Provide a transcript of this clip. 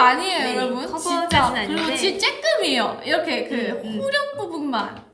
아니에요, 네, 여러분. 커버까지는 진짜. 그리고 진짜 쬐끔이에요. 이렇게 그 음, 음. 후렴 부분만